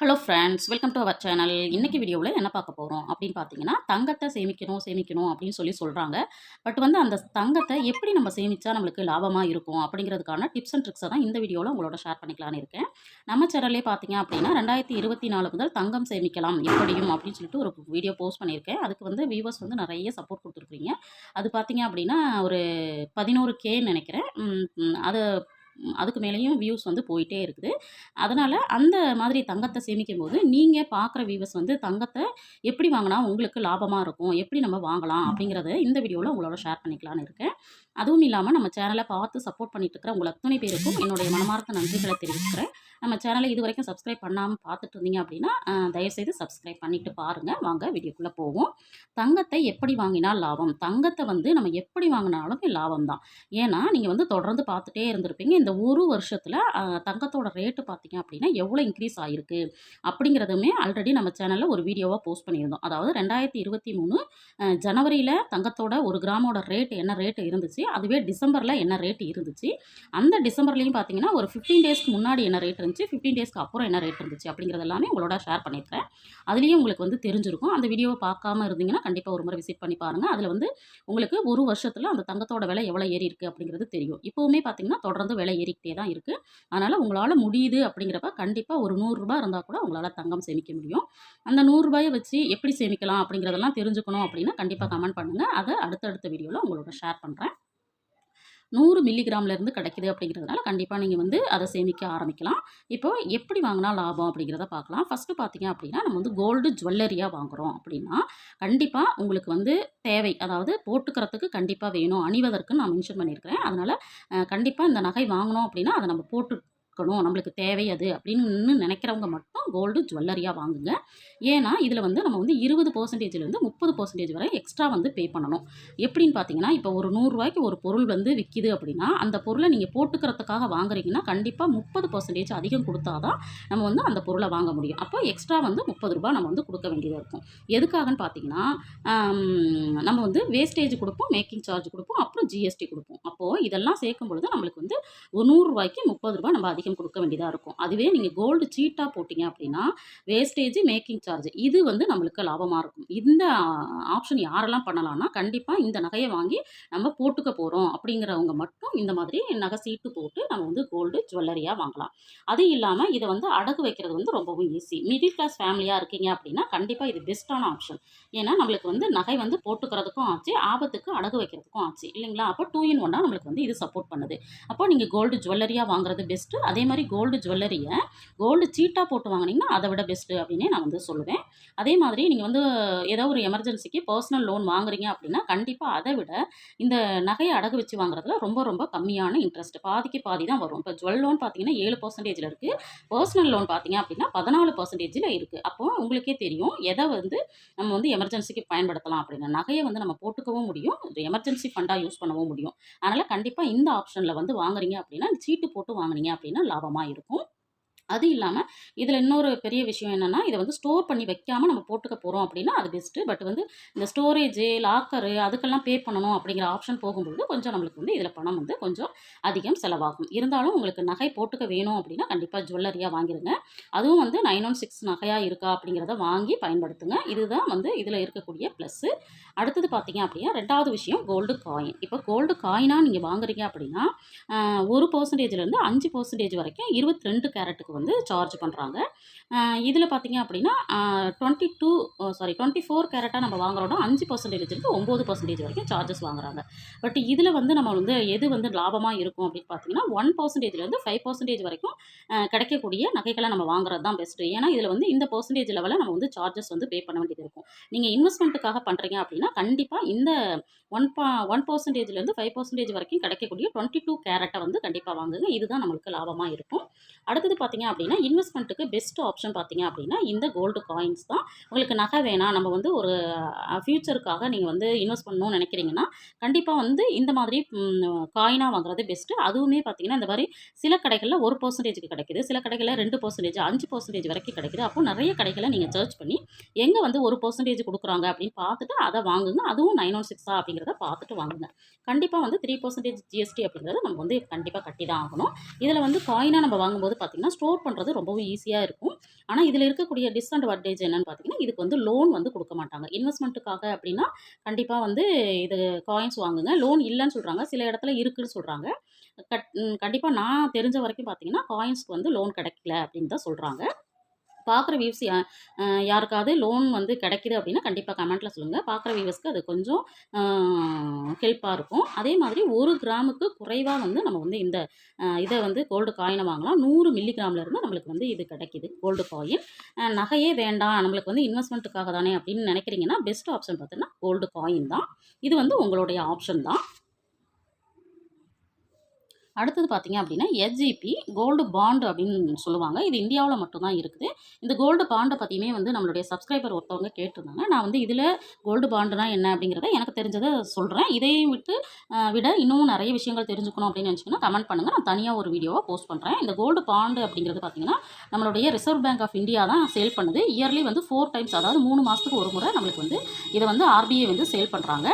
Hello friends welcome to our channel இன்னைக்கு வீடியோவில் என்ன பார்க்க போகிறோம் அப்படின்னு பார்த்தீங்கன்னா தங்கத்தை சேமிக்கணும் சேமிக்கணும் அப்படின்னு சொல்லி சொல்கிறாங்க பட் வந்து அந்த தங்கத்தை எப்படி நம்ம சேமித்தா நம்மளுக்கு லாபமாக இருக்கும்? அப்படிங்கிறதுக்கான டிப்ஸ் அண்ட் ட்ரிக்ஸை தான் இந்த வீடியோவில் உங்களோட ஷேர் பண்ணிக்கலான்னு இருக்கேன். நம்ம சேனல்லே பார்த்தீங்க அப்படின்னா ரெண்டாயிரத்தி இருபத்தி நாலு முதல் தங்கம் சேமிக்கலாம் எப்படியும் அப்படின்னு சொல்லிட்டு ஒரு வீடியோ போஸ்ட் பண்ணியிருக்கேன். அதுக்கு வந்து வியூவர்ஸ் வந்து நிறைய சப்போர்ட் கொடுத்துருக்கீங்க அது பார்த்தீங்க அப்படின்னா ஒரு பதினோரு கேன்னு நினைக்கிறேன். அது அதுக்கு மேலேயும் வியூஸ் வந்து போயிட்டே இருக்குது. அதனால் அந்த மாதிரி தங்கத்தை சேமிக்கும் போது நீங்கள் பார்க்குற வியூவர்ஸ் வந்து தங்கத்தை எப்படி வாங்கினா உங்களுக்கு லாபமாக இருக்கும் எப்படி நம்ம வாங்கலாம் அப்படிங்கிறத இந்த வீடியோவில் உங்களோட ஷேர் பண்ணிக்கலான்னு இருக்கேன். அதுவும் இல்லாமல் நம்ம சேனலை பார்த்து சப்போர்ட் பண்ணிட்டு இருக்கிற உங்கள் அத்தனை பேருக்கும் என்னுடைய மனமார்ந்த நன்றிகளை தெரிவிக்கிறேன் நம்ம சேனலை இது வரைக்கும் சப்ஸ்கிரைப் பண்ணாமல் பார்த்துட்டு இருந்தீங்க அப்படின்னா தயவுசெய்து சப்ஸ்கிரைப் பண்ணிட்டு பாருங்கள் வாங்க வீடியோக்குள்ளே போவோம். தங்கத்தை எப்படி வாங்கினால் லாபம்? தங்கத்தை வந்து நம்ம எப்படி வாங்கினாலும் லாபம் தான். ஏன்னா நீங்கள் வந்து தொடர்ந்து பார்த்துட்டே இருந்திருப்பீங்க. இந்த ஒரு வருஷத்தில் தங்கத்தோட ரேட்டு பார்த்தீங்க அப்படின்னா எவ்வளோ இன்க்ரீஸ் ஆகிருக்கு அப்படிங்கிறதுமே ஆல்ரெடி நம்ம சேனலில் ஒரு வீடியோவாக போஸ்ட் பண்ணியிருந்தோம். அதாவது ரெண்டாயிரத்தி இருபத்தி மூணு ஜனவரியில் தங்கத்தோட ஒரு கிராமோட ரேட் என்ன ரேட்டு இருந்துச்சு? அதுவே டிசம்பரில் என்ன ரேட் இருந்துச்சு. அந்த டிசம்பர்லேயும் பார்த்தீங்கன்னா ஒரு ஃபிஃப்டீன் டேஸ்க்கு முன்னாடி என்ன ரேட் இருந்துச்சு ஃபிஃப்டீன் டேஸ்க்கு அப்புறம் என்ன ரேட் இருந்துச்சு அப்படிங்கிறது எல்லாமே உங்களோட ஷேர் பண்ணியிருக்கேன் அதுலேயும் உங்களுக்கு வந்து தெரிஞ்சிருக்கும். அந்த வீடியோவை பார்க்காம இருந்தீங்கன்னா கண்டிப்பாக ஒரு முறை விசிட் பண்ணி பாருங்கள் அதில் வந்து உங்களுக்கு ஒரு வருஷத்தில் அந்த தங்கத்தோட விலை எவ்வளோ ஏறி இருக்குது அப்படிங்கிறது தெரியும். இப்போவுமே பார்த்தீங்கன்னா தொடர்ந்து விலை ஏறிக்கிட்டே தான் இருக்குது அதனால் உங்களால் முடியுது அப்படிங்கிறப்ப கண்டிப்பாக ஒரு நூறுரூபா இருந்தால் கூட உங்களால் தங்கம் சேமிக்க முடியும். அந்த நூறுரூபாயை வச்சு எப்படி சேமிக்கலாம் அப்படிங்கிறதெல்லாம் தெரிஞ்சுக்கணும் அப்படின்னா கண்டிப்பாக கமெண்ட் பண்ணுங்கள் அதை அடுத்தடுத்த வீடியோவில் உங்களோட ஷேர் பண்ணுறேன் நூறு மில்லிகிராம்லேருந்து கிடைக்குது அப்படிங்கிறதுனால கண்டிப்பாக நீங்கள் வந்து அதை சேமிக்க ஆரம்பிக்கலாம். இப்போ எப்படி வாங்கினா லாபம் அப்படிங்கிறத பார்க்கலாம். ஃபஸ்ட்டு பார்த்தீங்க அப்படின்னா நம்ம வந்து கோல்டு ஜுவல்லரியாக வாங்குகிறோம் அப்படின்னா கண்டிப்பாக உங்களுக்கு வந்து தேவை அதாவது போட்டுக்கிறதுக்கு கண்டிப்பாக வேணும். அணிவதற்கு நான் மென்ஷன் பண்ணியிருக்கிறேன். அதனால் கண்டிப்பாக இந்த நகை வாங்கினோம் அப்படின்னா அதை நம்ம போட்டு இருக்கணும் நம்மளுக்கு தேவை அது அப்படின்னு நினைக்கிறவங்க மட்டும் கோல்டு ஜுவல்லரியாக வாங்குங்க. ஏன்னா இதில் வந்து நம்ம வந்து இருபது பர்சன்டேஜ்லேருந்து முப்பது பர்சன்டேஜ் வரை எக்ஸ்ட்ரா வந்து பே பண்ணணும். எப்படின்னு பார்த்தீங்கன்னா இப்போ ஒரு நூறுரூவாய்க்கு ஒரு பொருள் வந்து விற்கிது அப்படின்னா அந்த பொருளை நீங்கள் போட்டுக்கிறதுக்காக வாங்குறீங்கன்னா கண்டிப்பாக முப்பது பர்சன்டேஜ் அதிகம் கொடுத்தாதான் நம்ம வந்து அந்த பொருளை வாங்க முடியும். அப்போ எக்ஸ்ட்ரா வந்து முப்பது ரூபாய் நம்ம வந்து கொடுக்க வேண்டியதாக இருக்கும். எதுக்காகன்னு பார்த்தீங்கன்னா நம்ம வந்து வேஸ்டேஜ் கொடுப்போம் மேக்கிங் சார்ஜ் கொடுப்போம் அப்புறம் ஜிஎஸ்டி கொடுப்போம். அப்போது இதெல்லாம் சேர்க்கும் பொழுது நம்மளுக்கு வந்து ஒரு நூறுரூவாய்க்கு முப்பது ரூபாய் நம்ம அதிகம் கொடுக்க வேண்டியதாக இருக்கும். அதுவே நீங்கள் கோல்டு சீட்டாக போட்டிங்க அப்படின்னா வேஸ்டேஜ் மேக்கிங் சார்ஜ் இது வந்து நம்மளுக்கு லாபமாக இருக்கும். இந்த ஆப்ஷன் யாரெல்லாம் பண்ணலாம்னா கண்டிப்பாக இந்த நகையை வாங்கி நம்ம போட்டுக்க போகிறோம் அப்படிங்கிறவங்க மட்டும் இந்த மாதிரி நகை சீட்டு போட்டு நம்ம வந்து கோல்டு ஜுவல்லரியாக வாங்கலாம். அது இல்லாமல் இதை வந்து அடகு வைக்கிறது வந்து ரொம்பவும் ஈஸி மிடில் கிளாஸ் ஃபேமிலியாக இருக்கீங்க அப்படின்னா கண்டிப்பாக இது பெஸ்ட்டான ஆப்ஷன் ஏன்னா நம்மளுக்கு வந்து நகை வந்து போட்டுக்கிறதுக்கும் ஆச்சு ஆபத்துக்கு அடகு வைக்கிறதுக்கும் ஆச்சு. இல்லைங்களா? அப்போ டூ இன் ஒன்னாக நம்மளுக்கு வந்து இது சப்போர்ட் பண்ணுது. அப்போ நீங்கள் கோல்டு ஜுவல்லரியாக வாங்குறது பெஸ்ட்டு அதே மாதிரி கோல்டு ஜுவல்லரியை கோல்டு சீட்டாக போட்டு வாங்கினீங்கன்னா அதை விட பெஸ்ட்டு அப்படின்னே நான் வந்து சொல்லுவேன். அதே மாதிரி நீங்கள் வந்து ஏதோ ஒரு எமர்ஜென்சிக்கு பர்சனல் லோன் வாங்குறீங்க அப்படின்னா கண்டிப்பாக அதை விட இந்த நகையை அடகு வச்சு வாங்குறதுல ரொம்ப ரொம்ப கம்மியான இன்ட்ரெஸ்ட் பாதிக்கு பாதி தான் வரும். இப்போ ஜுவல் லோன் பார்த்தீங்கன்னா ஏழு பர்சன்டேஜில் இருக்குது பர்சனல் லோன் பார்த்தீங்க அப்படின்னா பதினாலு பர்சன்டேஜில் இருக்குது அப்போ உங்களுக்கே தெரியும் எதை வந்து நம்ம வந்து எமர்ஜென்சிக்கு பயன்படுத்தலாம் அப்படின்னா. நகையை வந்து நம்ம போட்டுக்கவும் முடியும். எமர்ஜென்சி ஃபண்டாக யூஸ் பண்ணவும் முடியும். அதனால் கண்டிப்பாக இந்த ஆப்ஷனில் வந்து வாங்குறீங்க அப்படின்னா சீட்டு போட்டு வாங்குனீங்க அப்படின்னா லாபமாக இருக்கும். அது இல்லாமல் இதில் இன்னொரு பெரிய விஷயம் என்னென்னா இதை வந்து ஸ்டோர் பண்ணி வைக்காமல் நம்ம போட்டுக்க போகிறோம் அப்படின்னா அது பெஸ்ட்டு பட் வந்து இந்த ஸ்டோரேஜு லாக்கரு அதுக்கெல்லாம் பே பண்ணணும் அப்படிங்கிற ஆப்ஷன் போகும்போது கொஞ்சம் நம்மளுக்கு வந்து இதில் பணம் வந்து கொஞ்சம் அதிகம் செலவாகும். இருந்தாலும் உங்களுக்கு நகை போட்டுக்க வேணும் அப்படின்னா கண்டிப்பாக ஜுவல்லரியாக வாங்கிடுங்க அதுவும் வந்து நைன் ஒன் சிக்ஸ் நகையாக இருக்கா அப்படிங்கிறத வாங்கி பயன்படுத்துங்க. இதுதான் வந்து இதில் இருக்கக்கூடிய ப்ளஸ்ஸு அடுத்தது பார்த்தீங்க அப்படின்னா ரெண்டாவது விஷயம் கோல்டு காயின் இப்போ கோல்டு காயினாக நீங்கள் வாங்குறீங்க அப்படின்னா ஒரு பர்சன்டேஜ்லேருந்து அஞ்சு பர்சன்டேஜ் வரைக்கும் இருபத்தி ரெண்டு கேரட்டுக்கு வந்து சார்ஜ் பண்ணுறாங்க இதில் பார்த்தீங்க அப்படின்னா twenty two sorry twenty four கேரட்டாக நம்ம வாங்குறோம்னா அஞ்சு பர்சன்டேஜ் இருக்குது ஒம்பது பர்சன்டேஜ் வரைக்கும் சார்ஜஸ் வாங்குறாங்க. பட் இதில் வந்து நம்ம வந்து எது வந்து லாபமாக இருக்கும் அப்படின்னு பார்த்தீங்கன்னா ஒன் பர்சன்டேஜ்லேருந்து ஃபைவ் பர்சன்டேஜ் வரைக்கும் கிடைக்கக்கூடிய நகைகளை நம்ம வாங்குறது தான் பெஸ்ட்டு ஏன்னா இதில் வந்து இந்த பர்சன்டேஜ் லெவலில் நம்ம வந்து சார்ஜஸ் வந்து பே பண்ண வேண்டியது இருக்கும். நீங்கள் இன்வெஸ்ட்மெண்ட்டுக்காக பண்ணுறீங்க அப்படின்னா கண்டிப்பாக இந்த ஒன் பா ஒன் பர்சன்டேஜ்லேருந்து ஃபைவ் பர்சன்டேஜ் வரைக்கும் கிடைக்கக்கூடிய டுவெண்ட்டி டூ கேரட்டை வந்து கண்டிப்பாக வாங்குங்க. இதுதான் நம்மளுக்கு லாபமாக இருக்கும். அடுத்தது பார்த்தீங்க அப்படின்னா இன்வெஸ்ட்மெண்ட்டுக்கு பெஸ்ட் ஆப்ஷன் பார்த்தீங்க அப்படின்னா இந்த கோல்டு காயின்ஸ் தான். உங்களுக்கு நகை வேணாம். நம்ம வந்து ஒரு ஃப்யூச்சருக்காக நீங்கள் வந்து இன்வெஸ்ட் பண்ணணும்னு நினைக்கிறீங்கன்னா கண்டிப்பாக வந்து இந்த மாதிரி காயினாக வாங்குறது பெஸ்ட்டு அதுவுமே பார்த்தீங்கன்னா இந்த மாதிரி சில கடைகளில் ஒரு பர்சன்டேஜுக்கு கிடைக்குது. சில கடைகளில் ரெண்டு பர்சன்டேஜ் அஞ்சு பர்சன்டேஜ் வரைக்கும் கிடைக்குது. அப்போ நிறைய கடைகளை நீங்கள் சர்ச் பண்ணி எங்கே வந்து ஒரு பர்சன்டேஜ் கொடுக்குறாங்க அப்படின்னு பார்த்துட்டு அதை வாங்குங்க. அதுவும் நைன் ஒன் oh சிக்ஸா அப்படிங்கிறத பார்த்துட்டு வாங்குங்க. கண்டிப்பாக வந்து த்ரீ பர்சன்டேஜ் ஜிஎஸ்டி அப்படிங்கிறது நம்ம வந்து கண்டிப்பாக கட்டி தான் ஆகணும். இதில் வந்து காயினாக நம்ம வாங்கும்போது பார்த்தீங்கன்னா ஸ்டோர் ஸ்டோர் பண்ணுறது ரொம்பவும் ஈஸியாக இருக்கும். ஆனால் இதில் இருக்கக்கூடிய டிஸ்அட்வான்டேஜ் என்னென்னு பார்த்தீங்கன்னா இதுக்கு வந்து லோன் வந்து கொடுக்க மாட்டாங்க. இன்வெஸ்ட்மெண்ட்டுக்காக அப்படின்னா கண்டிப்பாக வந்து இது காயின்ஸ் வாங்குங்க. லோன் இல்லைன்னு சொல்கிறாங்க சில இடத்துல இருக்குன்னு சொல்கிறாங்க கட் கண்டிப்பாக நான் தெரிஞ்ச வரைக்கும் பார்த்தீங்கன்னா காயின்ஸ்க்கு வந்து லோன் கிடைக்கல அப்படின்னு தான் சொல்கிறாங்க பார்க்குற வியூஸ் யாருக்காவது லோன் வந்து கிடைக்குது அப்படின்னா கண்டிப்பாக கமெண்ட்டில் சொல்லுங்கள் பார்க்குற வியூவர்ஸ்க்கு அது கொஞ்சம் ஹெல்ப்பாக இருக்கும். அதே மாதிரி ஒரு கிராமுக்கு குறைவாக வந்து நம்ம வந்து இந்த இதை வந்து கோல்டு காயினை வாங்கலாம். நூறு மில்லி கிராம்ல இருந்து நம்மளுக்கு வந்து இது கிடைக்குது கோல்டு காயின் நகையே வேண்டாம். நம்மளுக்கு வந்து இன்வெஸ்ட்மெண்ட்டுக்காக தானே அப்படின்னு நினைக்கிறீங்கன்னா பெஸ்ட் ஆப்ஷன் பார்த்தீங்கன்னா கோல்டு காயின் தான். இது வந்து உங்களுடைய ஆப்ஷன் தான். அடுத்தது பார்த்தீங்க அப்படின்னா எஸ்ஜிபி கோல்டு பாண்டு அப்படின்னு சொல்லுவாங்க. இது இந்தியாவில் மட்டும்தான் இருக்குது. இந்த கோல்டு பாண்டை பற்றியுமே வந்து நம்மளுடைய சப்ஸ்கிரைபர் ஒருத்தவங்க கேட்டிருந்தாங்க. நான் வந்து இதில் கோல்டு பாண்டுனா என்ன அப்படிங்கிறத எனக்கு தெரிஞ்சதை சொல்கிறேன் இதையும் விட்டு விட இன்னும் நிறைய விஷயங்கள் தெரிஞ்சுக்கணும் அப்படின்னு நினச்சிங்கன்னா கமெண்ட் பண்ணுங்கள் நான் தனியாக ஒரு வீடியோவை போஸ்ட் பண்ணுறேன் இந்த கோல்டு பாண்டு அப்படிங்கிறது பார்த்தீங்கன்னா நம்மளுடைய ரிசர்வ் பேங்க் ஆஃப் இந்தியா தான் சேல் பண்ணுது. இயர்லி வந்து ஃபோர் டைம்ஸ் அதாவது மூணு மாதத்துக்கு ஒரு முறை நம்மளுக்கு வந்து இதை வந்து ஆர்பிஐ வந்து சேல் பண்ணுறாங்க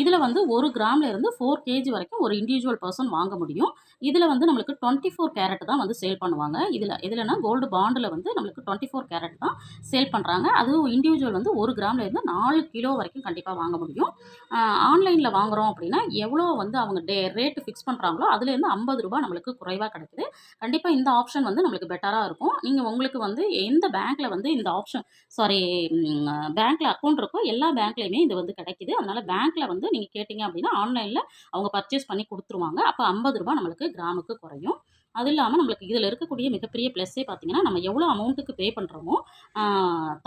இதில் வந்து ஒரு கிராம்ல இருந்து ஃபோர் கேஜி வரைக்கும் ஒரு இண்டிவிஜுவல் பர்சன் வாங்க முடியும். இதில் வந்து நம்மளுக்கு டுவெண்ட்டி ஃபோர் கேரட் தான் வந்து சேல் பண்ணுவாங்க. இதில் இதில்னா கோல்டு பாண்டில் வந்து நம்மளுக்கு டுவெண்ட்டி ஃபோர் கேரட் தான் சேல் பண்ணுறாங்க அதுவும் இண்டிவிஜுவல் வந்து ஒரு கிராம்ல இருந்து நாலு கிலோ வரைக்கும் கண்டிப்பாக வாங்க முடியும். ஆன்லைனில் வாங்குறோம் அப்படின்னா எவ்வளோ வந்து அவங்க டே ரேட்டு ஃபிக்ஸ் பண்ணுறாங்களோ அதுலேருந்து ஐம்பது ரூபாய் நம்மளுக்கு குறைவாக கிடைக்குது. கண்டிப்பாக இந்த ஆப்ஷன் வந்து நம்மளுக்கு பெட்டராக இருக்கும். நீங்கள் உங்களுக்கு வந்து எந்த பேங்க்கில் வந்து இந்த ஆப்ஷன் சாரி பேங்க்கில் அக்கௌண்ட் இருக்கோ எல்லா பேங்க்லேயுமே இது வந்து கிடைக்குது. அதனால் பேங்க்கில் வந்து நீங்கள் கேட்டிங்க அப்படின்னா ஆன்லைனில் அவங்க பர்ச்சேஸ் பண்ணி கொடுத்துருவாங்க. அப்போ ஐம்பது ரூபாய் நம்மளுக்கு கிராமுக்கு குறையும். அது இல்லாமல் நம்மளுக்கு இதில் இருக்கக்கூடிய மிகப்பெரிய ப்ளஸ்ஸே பார்த்தீங்கன்னா நம்ம எவ்வளோ அமௌண்ட்டுக்கு பே பண்ணுறோமோ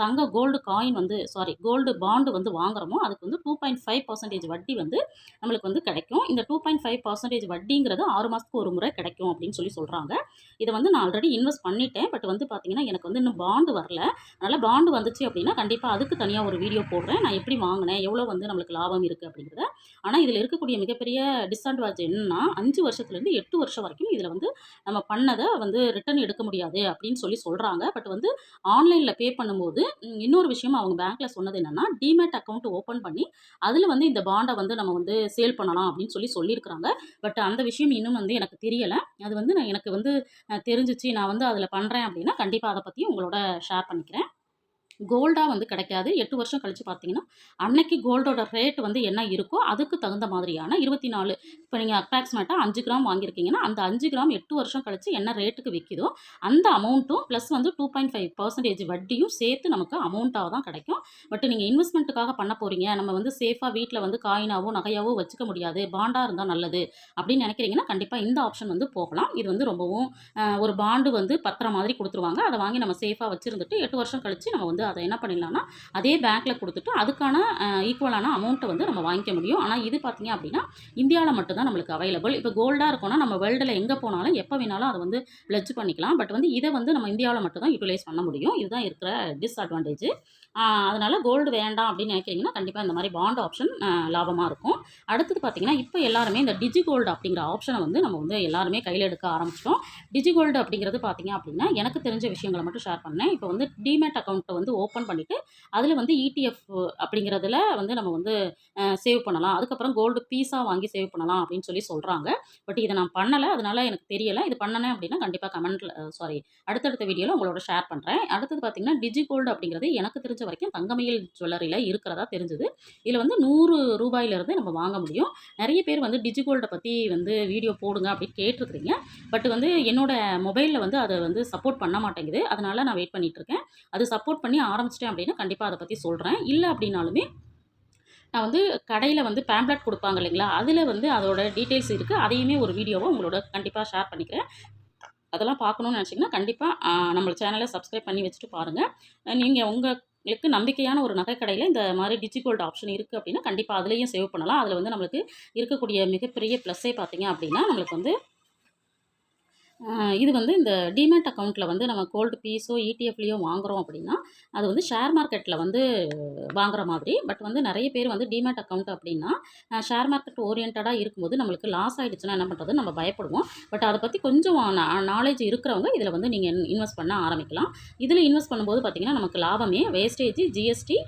தங்க கோல்டு காயின் வந்து சாரி கோல்டு பாண்டு வந்து வாங்குறோமோ அதுக்கு வந்து டூ பாயிண்ட் ஃபைவ் பர்சன்டேஜ் வட்டி வந்து நம்மளுக்கு வந்து கிடைக்கும். இந்த டூ பாயிண்ட் ஃபைவ் பர்சன்டேஜ் வட்டிங்கிறது ஆறு மாதத்துக்கு ஒரு முறை கிடைக்கும் அப்படின்னு சொல்லி சொல்கிறாங்க இதை வந்து நான் ஆல்ரெடி இன்வெஸ்ட் பண்ணிட்டேன். பட் வந்து பார்த்தீங்கன்னா எனக்கு வந்து இன்னும் பாண்டு வரல. அதனால் பாண்டு வந்துச்சு அப்படின்னா கண்டிப்பாக அதுக்கு தனியாக ஒரு வீடியோ போடுறேன். நான் எப்படி வாங்கினேன் எவ்வளோ வந்து நம்மளுக்கு லாபம் இருக்குது அப்படிங்கிறத. ஆனால் இதில் இருக்கக்கூடிய மிகப்பெரிய டிஸ்அட்வான்டேஜ் என்னன்னா அஞ்சு வருஷத்துலேருந்து எட்டு வருஷம் வரைக்கும் இதில் வந்து நம்ம பண்ணதை வந்து ரிட்டர்ன் எடுக்க முடியாது அப்படின்னு சொல்லி சொல்கிறாங்க பட் வந்து ஆன்லைனில் பே பண்ணும்போது இன்னொரு விஷயம் அவங்க பேங்க்கில் சொன்னது என்னென்னா டிமேட் அக்கௌண்ட் ஓப்பன் பண்ணி அதில் வந்து இந்த பாண்டை வந்து நம்ம வந்து சேல் பண்ணலாம் அப்படின்னு சொல்லி சொல்லியிருக்கிறாங்க. பட் அந்த விஷயம் இன்னும் வந்து எனக்கு தெரியலை. அது வந்து நான் எனக்கு வந்து தெரிஞ்சிச்சு. நான் வந்து அதில் பண்ணுறேன் அப்படின்னா கண்டிப்பாக அதை பற்றி உங்களோட ஷேர் பண்ணிக்கிறேன். கோல்டாக வந்து கிடைக்காது. எட்டு வருஷம் கழித்து பார்த்தீங்கன்னா அன்னைக்கு கோல்டோட ரேட் வந்து என்ன இருக்கோ அதுக்கு தகுந்த மாதிரியான இருபத்தி நாலு இப்போ நீங்கள் அப்ராக்சிமேட்டாக அஞ்சு கிராம் வாங்கியிருக்கீங்கன்னா அந்த அஞ்சு கிராம் எட்டு வருஷம் கழித்து என்ன ரேட்டுக்கு விற்கிதோ அந்த அமௌண்ட்டும் ப்ளஸ் வந்து டூ பாயிண்ட் ஃபைவ் பர்சன்டேஜ் வட்டியும் சேர்த்து நமக்கு அமௌண்ட்டாக தான் கிடைக்கும். பட் நீங்கள் இன்வெஸ்ட்மெண்ட்டுக்காக பண்ண போகிறீங்க நம்ம வந்து சேஃபாக வீட்டில் வந்து காயினாவோ நகையாவோ வச்சுக்க முடியாது. பாண்டாக இருந்தால் நல்லது அப்படின்னு நினைக்கிறீங்கன்னா கண்டிப்பாக இந்த ஆப்ஷன் வந்து போகலாம். இது வந்து ரொம்பவும் ஒரு பாண்டு வந்து பத்திரம் மாதிரி கொடுத்துருவாங்க. அதை வாங்கி நம்ம சேஃபாக வச்சுருந்துட்டு எட்டு வருஷம் கழித்து நம்ம வந்து அதை என்ன பண்ணிடலாம்னா அதே பேங்க்கில் கொடுத்துட்டு அதுக்கான ஈக்குவலான அமௌண்ட்டை வந்து நம்ம வாங்கிக்க முடியும். ஆனால் இது பார்த்திங்க அப்படின்னா இந்தியாவில் மட்டும்தான் நம்மளுக்கு அவைலபிள் இப்போ கோல்டாக இருக்கோம்னா நம்ம வேர்ல்டில் எங்கே போனாலும் எப்போ வேணாலும் அதை வந்து பிளட்ஜ் பண்ணிக்கலாம். பட் வந்து இதை வந்து நம்ம இந்தியாவில் மட்டும்தான் யூட்டிலைஸ் பண்ண முடியும். இதுதான் இருக்கிற டிஸ்அட்வான்டேஜ் அதனால் கோல்டு வேண்டாம் அப்படின்னு நினைக்கிறீங்கன்னா கண்டிப்பாக இந்த மாதிரி பாண்ட் ஆப்ஷன் லாபமாக இருக்கும். அடுத்தது பார்த்திங்கன்னா இப்போ எல்லாருமே இந்த டிஜி கோல்டு அப்படிங்கிற ஆப்ஷனை வந்து நம்ம வந்து எல்லாருமே கையில் எடுக்க ஆரம்பிச்சிட்டோம். டிஜி கோல்டு அப்படிங்கிறது பார்த்தீங்க அப்படின்னா எனக்கு தெரிஞ்ச விஷயங்களை மட்டும் ஷேர் பண்ணேன் இப்போ வந்து டிமேட் அக்கௌண்ட்டை வந்து ஓப்பன் பண்ணிவிட்டு அதில் வந்து இடிஎஃப் அப்படிங்கிறதுல வந்து நம்ம வந்து சேவ் பண்ணலாம். அதுக்கப்புறம் கோல்டு பீஸாக வாங்கி சேவ் பண்ணலாம் அப்படின்னு சொல்லி சொல்கிறாங்க பட் இதை நான் பண்ணலை. அதனால் எனக்கு தெரியலை. இது பண்ணேன் அப்படின்னா கண்டிப்பாக கமெண்ட்டில் சாரி அடுத்தடுத்த வீடியோவில் உங்களோட ஷேர் பண்ணுறேன் அடுத்தது பார்த்தீங்கன்னா டிஜி கோல்டு அப்படிங்கிறது எனக்கு தெரிஞ்ச வரைக்கும் தங்கமயில் ஜுவல்லரியில் இருக்கிறதா தெரிஞ்சுது. இதில் வந்து நூறு ரூபாயிலிருந்து நம்ம வாங்க முடியும். நிறைய பேர் வந்து டிஜி கோல்டை பற்றி வந்து வீடியோ போடுங்க அப்படின்னு கேட்டிருக்கிறீங்க. பட் வந்து என்னோட மொபைலில் வந்து அதை வந்து சப்போர்ட் பண்ண மாட்டேங்குது. அதனால் நான் வெயிட் பண்ணிகிட்ருக்கேன் இருக்கேன். அது சப்போர்ட் பண்ணி ஆரம்பிச்சிட்டேன் அப்படின்னா கண்டிப்பாக அதை பற்றி சொல்கிறேன் இல்லை அப்படின்னாலுமே நான் வந்து கடையில் வந்து பேம்ப்ளெட் கொடுப்பாங்க இல்லைங்களா? அதில் வந்து அதோட டீட்டெயில்ஸ் இருக்குது அதையுமே ஒரு வீடியோவை உங்களோட கண்டிப்பாக ஷேர் பண்ணிக்கிறேன். அதெல்லாம் பார்க்கணுன்னு நினச்சிங்கன்னா கண்டிப்பாக நம்ம சேனலை சப்ஸ்கிரைப் பண்ணி வச்சுட்டு பாருங்கள் நீங்கள் உங்களுக்கு நம்பிக்கையான ஒரு நகைக்கடையில் இந்த மாதிரி டிஜிகோல்டு ஆப்ஷன் இருக்குது அப்படின்னா கண்டிப்பாக அதுலேயும் சேவ் பண்ணலாம். அதில் வந்து நம்மளுக்கு இருக்கக்கூடிய மிகப்பெரிய ப்ளஸ்ஸே பார்த்தீங்க அப்படின்னா நம்மளுக்கு வந்து இது வந்து இந்த டிமேட் அக்கௌண்ட்டில் வந்து நம்ம கோல்டு பீஸோ இடிஎஃப்லேயோ வாங்குறோம் அப்படின்னா அது வந்து ஷேர் மார்க்கெட்டில் வந்து வாங்குற மாதிரி. பட் வந்து நிறைய பேர் வந்து டிமேட் அக்கௌண்ட் அப்படின்னா ஷேர் மார்க்கெட் ஓரியன்டாக இருக்கும்போது நம்மளுக்கு லாஸ் ஆகிடுச்சுன்னா என்ன பண்ணுறது நம்ம பயப்படுவோம். பட் அதை பற்றி கொஞ்சம் நாலேஜ் இருக்கிறவங்க இதில் வந்து நீங்கள் இன்வெஸ்ட் பண்ண ஆரம்பிக்கலாம். இதில் இன்வெஸ்ட் பண்ணும்போது பார்த்திங்கன்னா நமக்கு லாபமே வேஸ்டேஜ் ஜிஎஸ்டி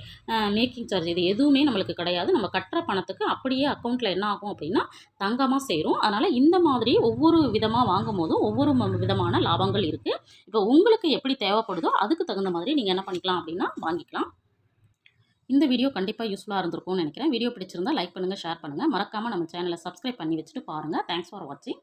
மேக்கிங் சார்ஜ் இது எதுவுமே நம்மளுக்கு கிடையாது. நம்ம கட்டுற பணத்துக்கு அப்படியே அக்கௌண்ட்டில் என்ன ஆகும் அப்படின்னா தங்கமாக சேரும். அதனால் இந்த மாதிரி ஒவ்வொரு விதமாக வாங்கும் போதும் ஒவ்வொரு ஒவ்வொரு விதமான லாபங்கள் இருக்குது இப்போ உங்களுக்கு எப்படி தேவைப்படுதோ அதுக்கு தகுந்த மாதிரி நீங்கள் என்ன பண்ணிக்கலாம் அப்படின்னா வாங்கிக்கலாம். இந்த வீடியோ கண்டிப்பாக யூஸ்ஃபுல்லாக இருந்திருக்கும்னு நினைக்கிறேன். வீடியோ பிடிச்சிருந்தா லைக் பண்ணுங்கள் ஷேர் பண்ணுங்கள் மறக்காமல் நம்ம சேனலை சப்ஸ்கிரைப் பண்ணி வச்சுட்டு பாருங்கள் தேங்க்ஸ் ஃபார் வாட்சிங்